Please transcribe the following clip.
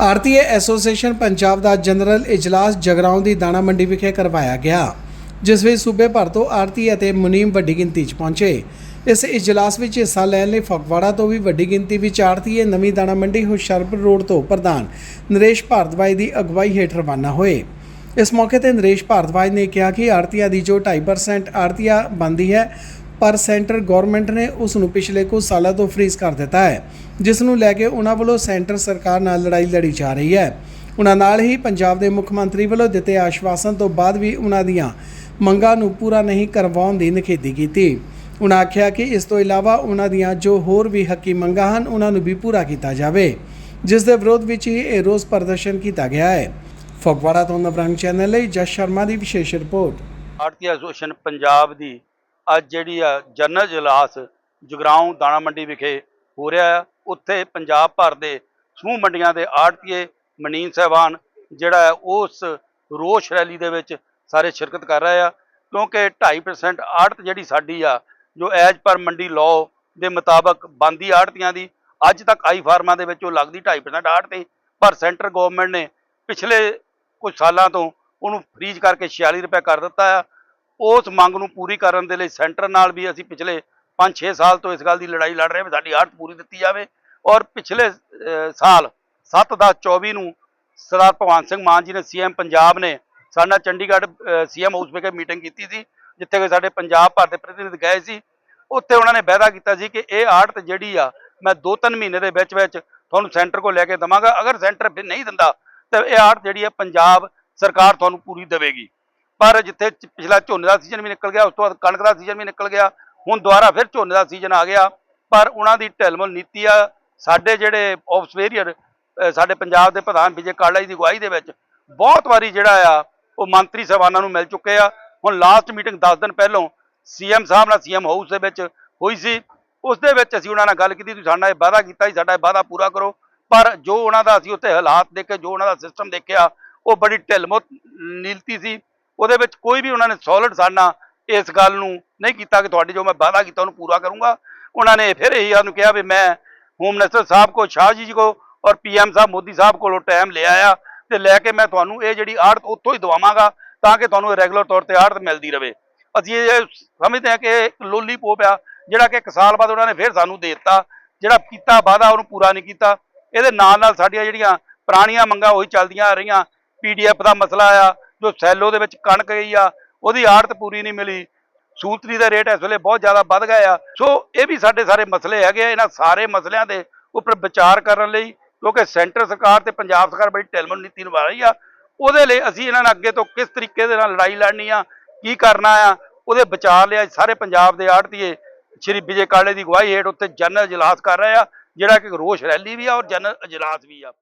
ਆਰਤੀਏ association Punjab ਦਾ general ਇਜਲਾਸ ਜਗਰਾਉਂ ਦੀ ਦਾਣਾ ਮੰਡੀ ਵਿਖੇ ਕਰਵਾਇਆ ਗਿਆ, ਜਿਸ ਵਿੱਚ ਸੂਬੇ ਭਰ ਤੋਂ ਆਰਤੀ ਅਤੇ ਮੁਨੀਮ ਵੱਡੀ ਗਿਣਤੀ 'ਚ ਪਹੁੰਚੇ। ਇਸ ਇਜਲਾਸ ਵਿੱਚ ਹਿੱਸਾ ਲੈਣ ਲਈ ਫਗਵਾੜਾ ਤੋਂ ਵੀ ਵੱਡੀ ਗਿਣਤੀ ਵਿੱਚ ਆਰਤੀਏ ਨਵੀਂ ਦਾਣਾ ਮੰਡੀ ਹੁਸ਼ਿਆਰਪੁਰ ਰੋਡ ਤੋਂ ਪ੍ਰਧਾਨ ਨਰੇਸ਼ ਭਾਰਦਵਾਜ ਦੀ ਅਗਵਾਈ ਹੇਠ ਰਵਾਨਾ ਹੋਏ। ਇਸ ਮੌਕੇ ਤੇ ਨਰੇਸ਼ ਭਾਰਦਵਾਜ ਨੇ ਕਿਹਾ ਕਿ ਆੜਤੀਆਂ ਦੀ ਜੋ 2.5% ਆੜਤੀਆ ਬੰਦੀ ਹੈ ਪਰ ਸੈਂਟਰ ਗਵਰਨਮੈਂਟ ਨੇ ਉਸ ਨੂੰ ਪਿਛਲੇ ਕੁਝ ਸਾਲਾਂ ਤੋਂ ਫ੍ਰੀਜ਼ ਕਰ ਦਿੱਤਾ ਹੈ, ਜਿਸ ਨੂੰ ਲੈ ਕੇ ਉਹਨਾਂ ਵੱਲੋਂ ਸੈਂਟਰ ਸਰਕਾਰ ਨਾਲ ਲੜਾਈ ਲੜੀ ਜਾ ਰਹੀ ਹੈ। ਉਹਨਾਂ ਨਾਲ ਹੀ ਪੰਜਾਬ ਦੇ ਮੁੱਖ ਮੰਤਰੀ ਵੱਲੋਂ ਦਿੱਤੇ ਆਸ਼ਵਾਸਨ ਤੋਂ ਬਾਅਦ ਵੀ ਉਹਨਾਂ ਦੀਆਂ ਮੰਗਾਂ ਨੂੰ ਪੂਰਾ ਨਹੀਂ ਕਰਵਾਉਣ ਦੀ ਨਿਖੇਧੀ ਕੀਤੀ। ਉਹਨਾਂ ਆਖਿਆ ਕਿ ਇਸ ਤੋਂ ਇਲਾਵਾ ਉਹਨਾਂ ਦੀਆਂ ਜੋ ਹੋਰ ਵੀ ਹੱਕੀ ਮੰਗਾਂ ਹਨ, ਉਹਨਾਂ ਨੂੰ ਵੀ ਪੂਰਾ ਕੀਤਾ ਜਾਵੇ, ਜਿਸ ਦੇ ਵਿਰੋਧ ਵਿੱਚ ਹੀ ਇਹ ਰੋਸ ਪ੍ਰਦਰਸ਼ਨ ਕੀਤਾ ਗਿਆ ਹੈ। ਫਗਵਾੜਾ ਤੋਂ ਨਵਰੰਗ ਚੈਨਲ ਲਈ ਜਸ ਸ਼ਰਮਾ ਦੀ ਵਿਸ਼ੇਸ਼ ਰਿਪੋਰਟ। ਭਾਰਤੀ ਐਸੋਸੀਏਸ਼ਨ ਪੰਜਾਬ ਦੀ ਅੱਜ ਜਿਹੜੀ ਆ ਜਨਰਲ ਇਜਲਾਸ ਜਗਰਾਉਂ ਦਾਣਾ ਮੰਡੀ ਵਿਖੇ ਹੋ ਰਿਹਾ ਆ। ਉੱਥੇ ਪੰਜਾਬ ਭਰ ਦੇ ਸਮੂਹ ਮੰਡੀਆਂ ਦੇ ਆੜਤੀਏ ਮਨੀਨ ਸਹਿਬਾਨ ਜਿਹੜਾ ਹੈ ਉਸ ਰੋਸ਼ ਰੈਲੀ ਦੇ ਵਿੱਚ ਸਾਰੇ ਸ਼ਿਰਕਤ ਕਰ ਰਹੇ ਆ। ਕਿਉਂਕਿ 2.5% ਆੜਤ ਜਿਹੜੀ ਸਾਡੀ ਆ, ਜੋ ਐਜ ਪਰ ਮੰਡੀ ਲਾਅ ਦੇ ਮੁਤਾਬਕ ਬੰਦੀ ਆੜਤੀਆਂ ਦੀ, ਅੱਜ ਤੱਕ ਆਈ ਫਾਰਮਾਂ ਦੇ ਵਿੱਚ ਉਹ ਲੱਗਦੀ 2.5% ਆੜਤ ਸੀ। ਪਰ ਸੈਂਟਰ ਗਵਰਨਮੈਂਟ ਨੇ ਪਿਛਲੇ ਕੁਝ ਸਾਲਾਂ ਤੋਂ ਉਹਨੂੰ ਫ੍ਰੀਜ਼ ਕਰਕੇ 46 ਰੁਪਏ ਕਰ ਦਿੱਤਾ ਆ। ਉਸ ਮੰਗ ਨੂੰ ਪੂਰੀ ਕਰਨ ਦੇ ਲਈ ਸੈਂਟਰ ਨਾਲ ਵੀ ਅਸੀਂ ਪਿਛਲੇ 5-6 ਸਾਲ ਤੋਂ ਇਸ ਗੱਲ ਦੀ ਲੜਾਈ ਲੜ ਰਹੇ ਹਾਂ ਵੀ ਸਾਡੀ ਆੜਤ ਪੂਰੀ ਦਿੱਤੀ ਜਾਵੇ। ਔਰ ਪਿਛਲੇ ਸਾਲ 7/10/24 ਨੂੰ ਸਰਦਾਰ ਭਗਵੰਤ ਸਿੰਘ ਮਾਨ ਜੀ ਨੇ ਸੀਐਮ ਪੰਜਾਬ ਨੇ ਸਾਡੇ ਨਾਲ ਚੰਡੀਗੜ੍ਹ ਸੀਐਮ ਹਾਊਸ ਵਿਖੇ ਮੀਟਿੰਗ ਕੀਤੀ ਸੀ, ਜਿੱਥੇ ਕਿ ਸਾਡੇ ਪੰਜਾਬ ਭਰ ਦੇ ਪ੍ਰਤੀਨਿਧ ਗਏ ਸੀ। ਉੱਥੇ ਉਹਨਾਂ ਨੇ ਵਾਅਦਾ ਕੀਤਾ ਸੀ ਕਿ ਇਹ ਆੜਤ ਜਿਹੜੀ ਆ, ਮੈਂ 2-3 ਮਹੀਨੇ ਦੇ ਵਿੱਚ ਵਿੱਚ ਤੁਹਾਨੂੰ ਸੈਂਟਰ ਕੋਲ ਲੈ ਕੇ ਦਵਾਂਗਾ। ਅਗਰ ਸੈਂਟਰ ਫਿਰ ਨਹੀਂ ਦਿੰਦਾ, ਤਾਂ ਇਹ ਆੜਤ ਜਿਹੜੀ ਆ ਪੰਜਾਬ ਸਰਕਾਰ ਤੁਹਾਨੂੰ ਪੂਰੀ ਦੇਵੇਗੀ। ਪਰ ਜਿੱਥੇ ਪਿਛਲਾ ਝੋਨੇ ਦਾ ਸੀਜ਼ਨ ਵੀ ਨਿਕਲ ਗਿਆ, ਉਸ ਤੋਂ ਬਾਅਦ ਕਣਕ ਦਾ ਸੀਜ਼ਨ ਵੀ ਨਿਕਲ ਗਿਆ, ਹੁਣ ਦੁਬਾਰਾ ਫਿਰ ਝੋਨੇ ਦਾ ਸੀਜ਼ਨ ਆ ਗਿਆ, ਪਰ ਉਹਨਾਂ ਦੀ ਢਿਲਮੁਲ ਨੀਤੀ ਆ, ਸਾਡੇ ਜਿਹੜੇ ਆਫਸਵੇਰੀਅਰ ਸਾਡੇ ਪੰਜਾਬ ਦੇ ਪ੍ਰਧਾਨ ਵਿਜੇ ਕਾਲਾ ਜੀ ਦੀ ਅਗਵਾਈ ਦੇ ਵਿੱਚ ਬਹੁਤ ਵਾਰੀ ਜਿਹੜਾ ਆ, ਉਹ ਮੰਤਰੀ ਸਾਹਿਬਾਨਾਂ ਨੂੰ ਮਿਲ ਚੁੱਕੇ ਆ। ਹੁਣ ਲਾਸਟ ਮੀਟਿੰਗ 10 ਦਿਨ ਪਹਿਲਾਂ ਸੀਐਮ ਸਾਹਿਬ ਨਾਲ ਸੀਐਮ ਹਾਊਸ ਦੇ ਵਿੱਚ ਹੋਈ ਸੀ। ਉਸ ਦੇ ਵਿੱਚ ਅਸੀਂ ਉਹਨਾਂ ਨਾਲ ਗੱਲ ਕੀਤੀ, ਤੁਸੀਂ ਸਾਡਾ ਇਹ ਵਾਅਦਾ ਕੀਤਾ ਸੀ, ਸਾਡਾ ਇਹ ਵਾਅਦਾ ਪੂਰਾ ਕਰੋ। ਪਰ ਜੋ ਉਹਨਾਂ ਦਾ ਅਸੀਂ ਉੱਥੇ ਹਾਲਾਤ ਦੇਖੇ, ਜੋ ਉਹਨਾਂ ਦਾ ਸਿਸਟਮ ਦੇਖਿਆ, ਉਹ ਬੜੀ ਢਿਲਮੁਲ ਨੀਲਤੀ ਸੀ। ਉਹਦੇ ਵਿੱਚ ਕੋਈ ਵੀ ਉਹਨਾਂ ਨੇ ਸੋਲਿਡ ਸਾਨਾ ਇਸ ਗੱਲ ਨੂੰ ਨਹੀਂ ਕੀਤਾ ਕਿ ਤੁਹਾਡੇ ਜੋ ਮੈਂ ਵਾਅਦਾ ਕੀਤਾ ਉਹਨੂੰ ਪੂਰਾ ਕਰੂੰਗਾ। ਉਹਨਾਂ ਨੇ ਫਿਰ ਇਹੀ ਸਾਨੂੰ ਕਿਹਾ ਵੀ ਮੈਂ ਹੋਮ ਮਿਨਿਸਟਰ ਸਾਹਿਬ ਕੋ ਸ਼ਾਹ ਜੀ ਕੋ ਔਰ ਪੀਐਮ ਸਾਹਿਬ, ਮੋਦੀ ਸਾਹਿਬ ਕੋਲੋਂ ਟਾਈਮ ਲਿਆ ਆ ਤੇ ਲੈ ਕੇ ਮੈਂ ਤੁਹਾਨੂੰ ਇਹ ਜਿਹੜੀ ਆੜਤ ਉੱਥੋਂ ਹੀ ਦਵਾਵਾਂਗਾ ਤਾਂ ਕਿ ਤੁਹਾਨੂੰ ਰੈਗੂਲਰ ਤੌਰ ਤੇ ਆੜਤ ਮਿਲਦੀ ਰਹੇ ਅਸੀਂ ਇਹ ਸਮਝਦੇ ਹਾਂ ਕਿ ਇਹ ਇੱਕ ਲੋਲੀ ਪੋਪ ਆ, ਜਿਹੜਾ ਕਿ ਇੱਕ ਸਾਲ ਬਾਅਦ ਉਹਨਾਂ ਨੇ ਫਿਰ ਸਾਨੂੰ ਦੇ ਦਿੱਤਾ। ਜਿਹੜਾ ਕੀਤਾ, ਵਾਅਦਾ ਉਹਨੂੰ ਪੂਰਾ ਨਹੀਂ ਕੀਤਾ। ਇਹਦੇ ਨਾਲ ਨਾਲ ਸਾਡੀਆਂ ਜਿਹੜੀਆਂ ਪੁਰਾਣੀਆਂ ਮੰਗਾਂ ਉਹੀ ਚੱਲਦੀਆਂ ਆ ਰਹੀਆਂ ਪੀਡੀਐਫ ਦਾ ਮਸਲਾ ਆ ਜੋ ਸੈਲੋ ਦੇ ਵਿੱਚ ਕਣਕ ਗਈ ਆ, ਉਹਦੀ ਆੜਤ ਪੂਰੀ ਨਹੀਂ ਮਿਲੀ। ਸੂਤਰੀ ਦਾ ਰੇਟ ਇਸ ਵੇਲੇ ਬਹੁਤ ਜ਼ਿਆਦਾ ਵੱਧ ਗਿਆ ਆ। ਸੋ ਇਹ ਵੀ ਸਾਡੇ ਸਾਰੇ ਮਸਲੇ ਹੈਗੇ ਆ, ਇਹਨਾਂ ਸਾਰੇ ਮਸਲਿਆਂ ਦੇ ਉੱਪਰ ਵਿਚਾਰ ਕਰਨ ਲਈ, ਕਿਉਂਕਿ ਸੈਂਟਰ ਸਰਕਾਰ ਤੇ ਪੰਜਾਬ ਸਰਕਾਰ ਬੜੀ ਢਿਲਮਲ ਨੀਤੀ ਨਿਭਾ ਰਹੀ ਆ। ਉਹਦੇ ਲਈ ਅਸੀਂ ਇਹਨਾਂ ਨਾਲ ਅੱਗੇ ਤੋਂ ਕਿਸ ਤਰੀਕੇ ਦੇ ਨਾਲ ਲੜਾਈ ਲੜਨੀ ਆ, ਕੀ ਕਰਨਾ ਆ, ਉਹਦੇ ਵਿਚਾਰ ਲਈ ਅੱਜ ਸਾਰੇ ਪੰਜਾਬ ਦੇ ਆੜਤੀਏ ਸ਼੍ਰੀ ਵਿਜੇ ਕਾਲੇ ਦੀ ਅਗਵਾਈ ਹੇਠ ਉੱਤੇ ਜਨਰਲ ਇਜਲਾਸ ਕਰ ਰਹੇ ਆ, ਜਿਹੜਾ ਕਿ ਰੋਸ਼ ਰੈਲੀ ਵੀ ਆ ਔਰ ਜਨਰਲ ਇਜਲਾਸ ਵੀ ਆ।